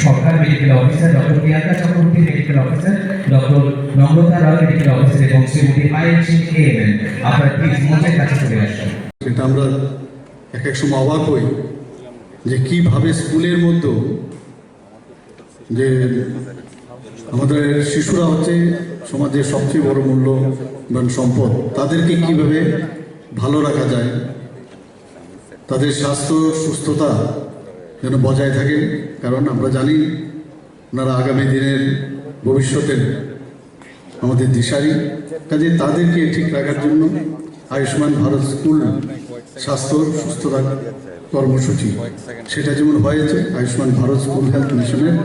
Sarkar medical officer doctor Priyanka Chakraborty medical officer doctor Namrata Rao medical officer এবং শ্রীমতী মায়ের সিং এএমএন আপনারা please মঞ্চের কাছে চলে আসুন। এটা আমরা এক এক সময় অবাক হই যে কীভাবে স্কুলের মধ্যে যে আমাদের শিশুরা হচ্ছে সমাজের সবচেয়ে বড় মূল্যবান সম্পদ। তাদেরকে কীভাবে ভালো রাখা যায়, তাদের স্বাস্থ্য, সুস্থতা যেন বজায় থাকে, কারণ আমরা জানি ওনারা আগামী দিনের ভবিষ্যতের আমাদের দিশারি। কাজে তাদেরকে ঠিক রাখার জন্য আয়ুষ্মান ভারত স্কুল স্বাস্থ্য, সুস্থতা কর্মসূচি, সেটা যেমন হয়েছে, আয়ুষ্মান ভারত স্কুল হেলথ মিশনের